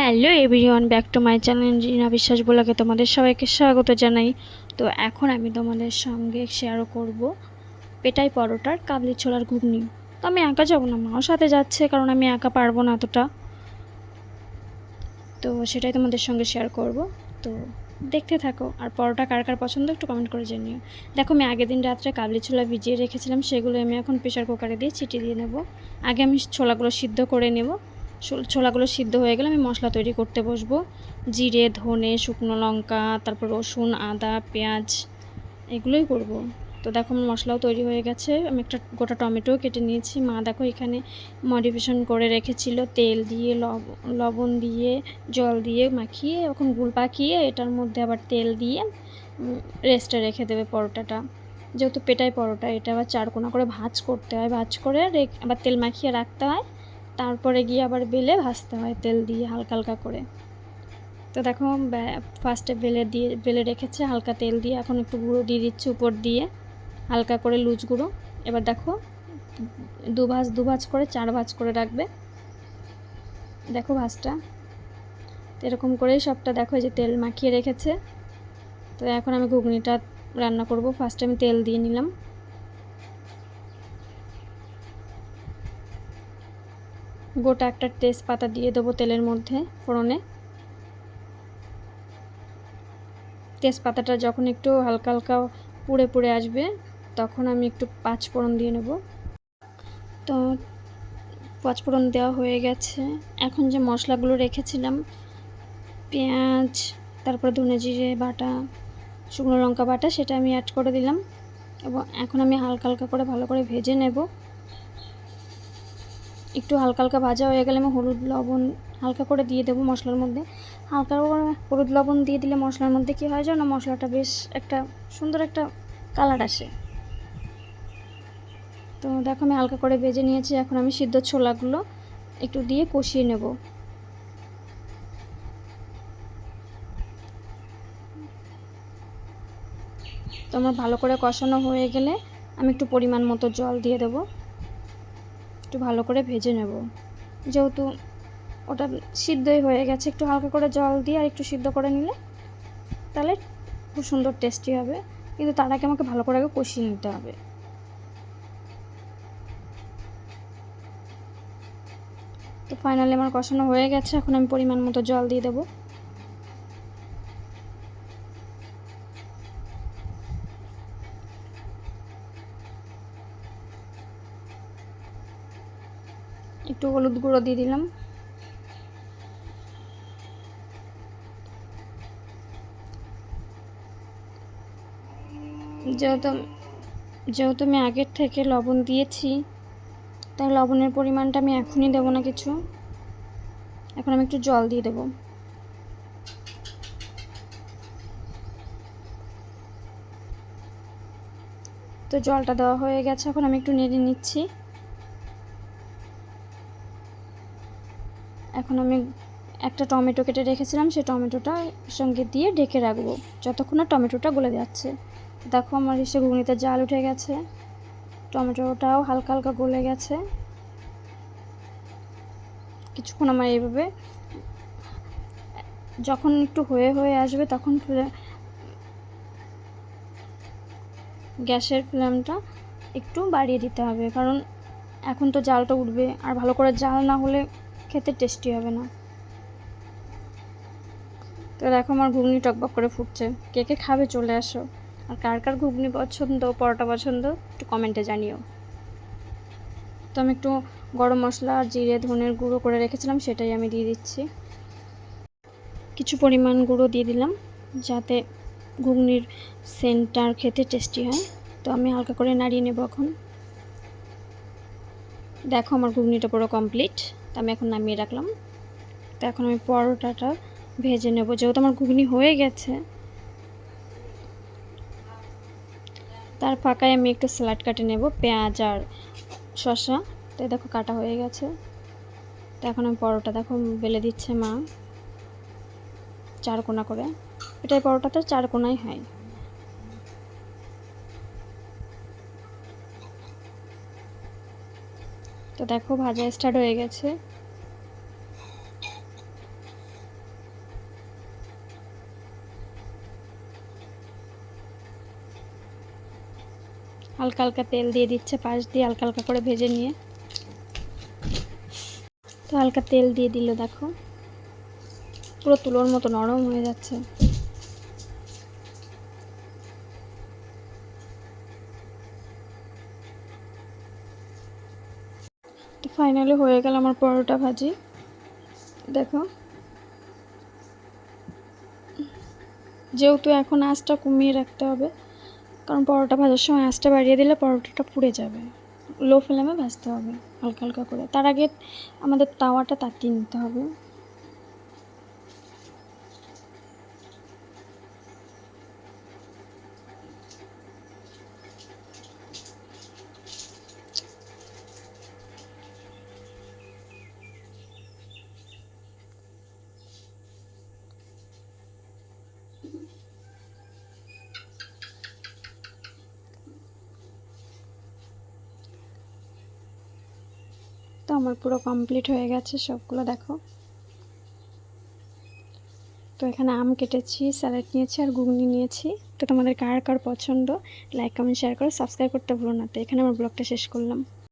Hello everyone, back to my channel Rina Biswas বলাকে তোমাদের সবাইকে স্বাগত জানাই। তো এখন আমি তোমাদের সঙ্গে শেয়ার করব পেটাই পরোটার কাবলি ছোলার ঘুগনি। তো আমি একা যাব না, মাও সাথে যাচ্ছে কারণ আমি একা পারব না এতটা। তো সেটাই তোমাদের সঙ্গে শেয়ার করব। তো দেখতে থাকো, আর পরোটা কার কার পছন্দ একটু কমেন্ট করে জানিও। দেখো আমি আগের দিন রাত্রে কাবলি ছোলা ভিজিয়ে রেখেছিলাম, সেগুলো আমি এখন প্রেশার কুকারে দিয়ে ছিটিয়ে দিয়ে নেব। আগে আমি ছোলাগুলো সিদ্ধ করে নেব ছোলাগুলো সিদ্ধ হয়ে গেলে আমি মশলা তৈরি করতে বসবো। জিরে, ধনে, শুকনো লঙ্কা, তারপর রসুন, আদা, পেঁয়াজ এগুলোই করব। তো দেখো আমার মশলাও তৈরি হয়ে গেছে। আমি একটা গোটা টমেটো কেটে নিয়েছি। মা দেখো এখানে মডিফিকেশন করে রেখেছিল। তেল দিয়ে, লব- লবণ দিয়ে, জল দিয়ে মাখিয়ে এখন গুল পাকিয়ে এটার মধ্যে আবার তেল দিয়ে রেস্টে রেখে দেবে পরোটাটা। যেহেতু পেটাই পরোটা, এটা আবার চারকোনা করে ভাজ করতে হয়। ভাজ করে আবার তেল মাখিয়ে রাখতে হয়। তারপরে গিয়ে আবার বেলে ভাজতে হয় তেল দিয়ে হালকা হালকা করে। তো দেখো ফার্স্টে বেলে দিয়ে, বেলে রেখেছে, হালকা তেল দিয়ে। এখন একটু গুঁড়ো দিয়ে দিচ্ছে উপর দিয়ে, হালকা করে লুজ গুঁড়ো। এবার দেখো, দু ভাজ দু ভাজ করে, চার ভাজ করে রাখবে। দেখো ভাজটা। এরকম করেই সবটা দেখো যে তেল মাখিয়ে রেখেছে। তো এখন আমি ঘুগনিটা রান্না করব। ফার্স্টে আমি তেল দিয়ে নিলাম। গোটা একটা তেজপাতা দিয়ে দেবো তেলের মধ্যে ফোড়নে। তেজপাতাটা যখন একটু হালকা হালকা পুড়ে পুড়ে আসবে, তখন আমি একটু পাঁচ ফোড়ন দিয়ে নেব। তো পাঁচ ফোড়ন দেওয়া হয়ে গেছে। এখন যে মশলাগুলো রেখেছিলাম, পেঁয়াজ, তারপর ধনে জিরে বাটা, শুকনো লঙ্কা বাটা, সেটা আমি অ্যাড করে দিলাম। এবং এখন আমি হালকা হালকা করে ভালো করে ভেজে নেব। একটু হালকা হালকা ভাজা হয়ে গেলে আমি হলুদ লবণ হালকা করে দিয়ে দেবো মশলার মধ্যে। হালকা করে হলুদ লবণ দিয়ে দিলে মশলার মধ্যে কী হয় জানো? মশলাটা বেশ একটা সুন্দর একটা কালার আসে। তো দেখো আমি হালকা করে ভেজে নিয়েছি, এখন আমি সিদ্ধ ছোলাগুলো একটু দিয়ে কষিয়ে নেব। তো আমার ভালো করে কষানো হয়ে গেলে আমি একটু পরিমাণ মতো জল দিয়ে দেবো। একটু ভালো করে ভেজে নেব। যেহেতু ওটা সিদ্ধই হয়ে গেছে, একটু হালকা করে জল দিয়ে আর একটু সিদ্ধ করে নিলে তাহলে খুব সুন্দর টেস্টি হবে। কিন্তু তার আগে আমাকে ভালো করে আগে কষিয়ে নিতে হবে। তো ফাইনালি আমার কষানো হয়ে গেছে, এখন আমি পরিমাণ মতো জল দিয়ে দেবো। একটু হলুদ গুঁড়ো দিয়ে দিলাম। যেহেতু যেহেতু আমি আগের থেকে লবণ দিয়েছি তাই লবণের পরিমাণটা আমি এখনই দেবো না কিছু। এখন আমি একটু জল দিয়ে দেবো। তো জলটা দেওয়া হয়ে গেছে, এখন আমি একটু নেড়ে নিচ্ছি। এখন আমি একটা টমেটো কেটে রেখেছিলাম সেই টমেটোটা সঙ্গে দিয়ে ঢেকে রাখব। যতক্ষণ না টমেটোটা গলে যাচ্ছে। দেখো আমার এসে ঘুগনিতে জাল উঠে গেছে। টমেটোটাও হালকা হালকা গলে গেছে। কিছুক্ষণ আমার এইভাবে, যখন একটু হয়ে হয়ে আসবে তখন গ্যাসের ফ্লেমটা একটু বাড়িয়ে দিতে হবে। কারণ এখন তো জালটা উঠবে। আর ভালো করে জাল না হলে খেতে টেস্টি হবে না। তো দেখো আমার ঘুগনি টকবক করে ফুটছে। কে কে খাবে চলে আসো। আর কার কার ঘুগনি পছন্দ, পরোটা পছন্দ, একটু কমেন্টে জানিও। তো আমি একটু গরম মশলা আর জিরে, ধনের গুঁড়ো করে রেখেছিলাম, সেটাই আমি দিয়ে দিচ্ছি। কিছু পরিমাণ গুঁড়ো দিয়ে দিলাম, যাতে ঘুগনির সেন্টার খেতে টেস্টি হয়। তো আমি হালকা করে নাড়িয়ে নেব এখন। দেখো আমার ঘুগনিটা পুরো কমপ্লিট তো আমি এখন নামিয়ে রাখলাম। তো এখন আমি পরোটাটা ভেজে নেব। যেহেতু আমার ঘুগনি হয়ে গেছে, তার ফাঁকায় আমি একটু স্যালাড কাটে নেব, পেঁয়াজ আর শসা। তো দেখো কাটা হয়ে গেছে। তো এখন আমি পরোটা দেখো বেলে দিচ্ছে মা, চার কোনা করে। এটাই পরোটাতে চার কোনাই হয়। তো দেখো, ভাজা স্টার্ট হয়ে গেছে। হালকা হালকা তেল দিয়ে দিচ্ছে, পাশ দিয়ে হালকা হালকা করে ভেজে নিয়ে। তো হালকা তেল দিয়ে দিল, দেখো। পুরো তুলোর মতো নরম হয়ে যাচ্ছে। ফাইনালি হয়ে গেল আমার পরোটা ভাজি। দেখো। যেহেতু এখন আঁচটা কমিয়ে রাখতে হবে, কারণ পরোটা ভাজার সময় আঁচটা বাড়িয়ে দিলে পরোটাটা পুড়ে যাবে। লো ফ্লেমে ভাজতে হবে, হালকা হালকা করে। তার আগে আমাদের তাওয়াটা তাতিয়ে নিতে হবে। আমার পুরো কমপ্লিট হয়ে গেছে, সবগুলো দেখো। তো এখানে আম কেটেছি স্যালাড নিয়েছি আর ঘুগনি নিয়েছি। তো তোমাদের কার কার পছন্দ লাইক কমেন্ট শেয়ার করো সাবস্ক্রাইব করতে ভুলো না। তো এখানে আমার ব্লগটা শেষ করলাম।